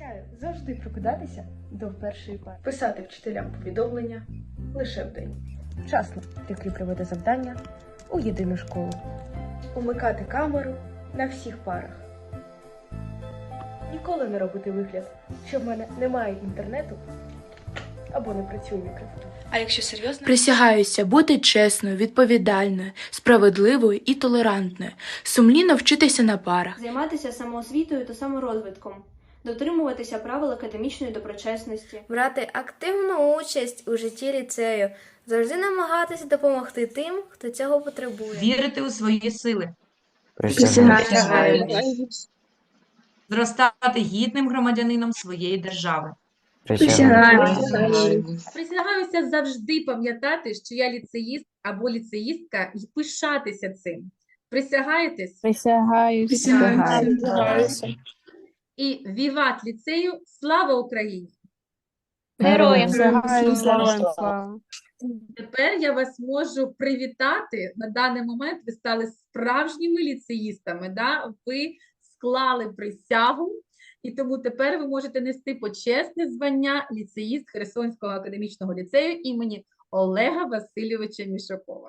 Обіцяю завжди прокидатися до першої пари. Писати вчителям повідомлення лише вдень. Вчасно прикріплювати завдання у єдину школу. Умикати камеру на всіх парах. Ніколи не робити вигляд, що в мене немає інтернету або не працює мікрофон. А якщо серйозно, Присягаюся бути чесною, відповідальною, справедливою і толерантною, сумлінно вчитися на парах, займатися самоосвітою та саморозвитком, дотримуватися правил академічної доброчесності, брати активну участь у житті ліцею, завжди намагатися допомогти тим, хто цього потребує. вірити у свої сили, зростати гідним громадянином своєї держави. Присягаюся завжди пам'ятати, що я ліцеїст або ліцеїстка і пишатися цим. Присягаєтесь? Присягаюся. І віват ліцею, слава Україні! Героям Тепер я вас можу привітати. На даний момент ви стали справжніми ліцеїстами. Да? Ви склали присягу, і тому тепер ви можете нести почесне звання ліцеїст Херсонського академічного ліцею імені Олега Васильовича Мішакова.